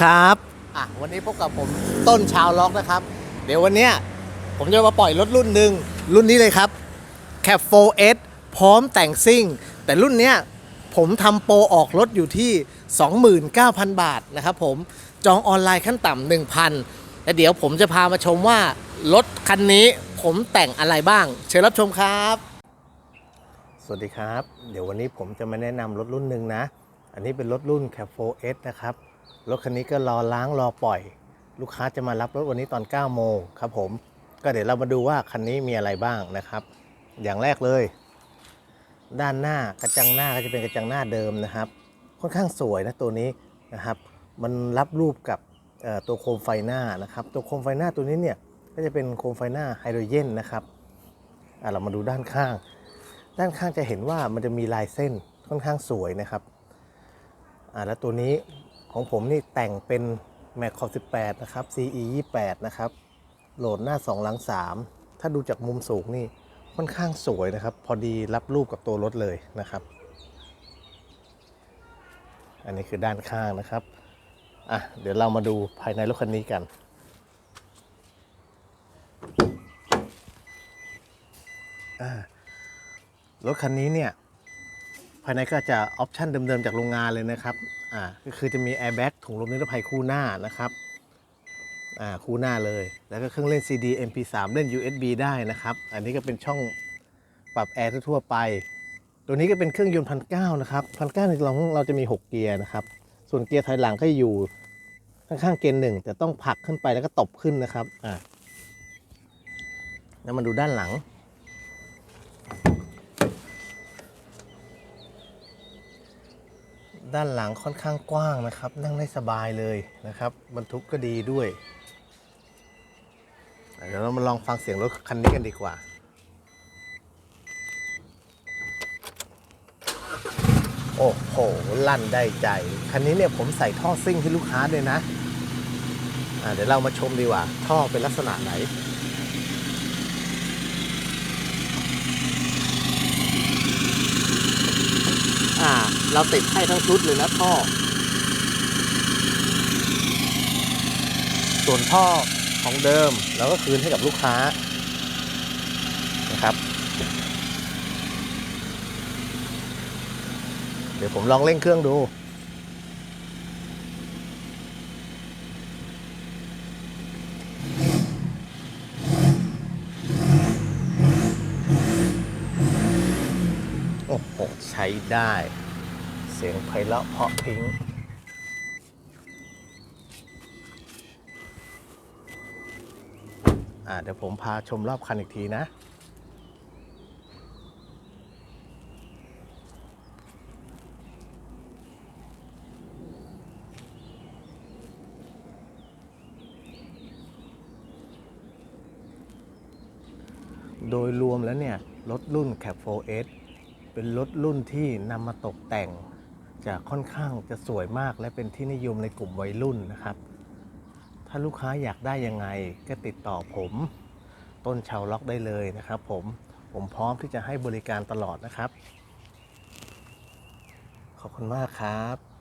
ครับอะวันนี้พบกับผมต้นชาวล็อกนะครับ เดี๋ยววันเนี้ยผมจะมาปล่อยรถรุ่นหนึ่งรุ่นนี้เลยครับ Cap 4S พร้อมแต่งซิ่ง แต่รุ่นเนี้ยผมทำโปรออกรถอยู่ที่ 29,000 บาทนะครับผมจองออนไลน์ขั้นต่ำ1,000และเดี๋ยวผมจะพามาชมว่า รถคันนี้ผมแต่งอะไรบ้าง เชิญรับชมครับ สวัสดีครับ เดี๋ยววันนี้ผมจะมาแนะนำรถรุ่นหนึ่งนะ อันนี้เป็นรถรุ่น Cap 4S นะครับ รถคันนี้ก็รอล้างรอปล่อย ลูกค้าจะมารับรถวันนี้ตอน 9 โมงครับผม ก็เดี๋ยวเรามาดูว่าคันนี้มีอะไรบ้างนะครับ อย่างแรกเลย ด้านหน้ากระจังหน้าก็จะเป็นกระจังหน้าเดิมนะครับ ค่อนข้างสวยนะตัวนี้นะครับ มันรับรูปกับตัวโคมไฟหน้านะครับ ตัวโคมไฟหน้าตัวนี้เนี่ยก็จะเป็นโคมไฟหน้าไฮโดรเจนนะครับอะเรามาดูด้านข้าง ด้านข้างจะเห็นว่ามันจะมีลายเส้นค่อนข้างสวยนะครับ อ่าแล้วตัวนี้ของผมนี่แต่งเป็น m a c ขอ18 นะครับ CE 28 นะครับ โหลดหน้า 2 หลัง 3 ถ้าดูจากมุมสูงนี่ค่อนข้างสวยนะครับ พอดีรับรูปกับตัวรถเลยนะครับ อันนี้คือด้านข้างนะครับอะเดี๋ยวเรามาดูภายในรถคันนี้กันอ่ารถคันนี้เนี่ย ภายในก็จะออปชันเดิมๆจากโรงงานเลยนะครับอ่าก็คือจะมีแอร์แบ็กถุงลมนิรภัยคู่หน้านะครับอ่าคู่หน้าเลย แล้วก็เครื่องเล่น CD MP3 เล่น USB ได้นะครับ อันนี้ก็เป็นช่องปรับแอร์ทั่วๆไป ตัวนี้ก็เป็นเครื่องยนต์พันเก้านะครับพันเก้าในเราเราจะมี 6 เกียร์นะครับ ส่วนเกียร์ถอยหลังก็อยู่ข้างๆเกียร์หนึ่งแต่ต้องผลักขึ้นไปแล้วก็ตบขึ้นนะครับอ่าแล้วมาดูด้านหลัง ด้านหลังค่อนข้างกว้างนะครับ นั่งได้สบายเลยนะครับบรรทุกก็ดีด้วยเดี๋ยวเรามาลองฟังเสียงรถคันนี้กันดีกว่าโอ้โหลั่นได้ใจ คันนี้เนี่ยผมใส่ท่อซิ่งให้ลูกค้าด้วยนะอ่าเดี๋ยวเรามาชมดีกว่า ท่อเป็นลักษณะไหน เราติดให้ทั้งชุดเลยนะท่อ ส่วนท่อของเดิมเราก็คืนให้กับลูกค้านะครับ เดี๋ยวผมลองเร่งเครื่องดูโอ้โหใช้ได้ เสียงไพเราะเพาะพิ้งอ่าเดี๋ยวผมพาชมรอบคันอีกทีนะโดยรวมแล้วเนี่ย รถรุ่น Cap 4S เป็นรถรุ่นที่นำมาตกแต่ง จะค่อนข้างจะสวยมากและเป็นที่นิยมในกลุ่มวัยรุ่นนะครับ ถ้าลูกค้าอยากได้ยังไงก็ติดต่อผม ต้นชาวล็อกได้เลยนะครับ ผมผมพร้อมที่จะให้บริการตลอดนะครับ ขอบคุณมากครับ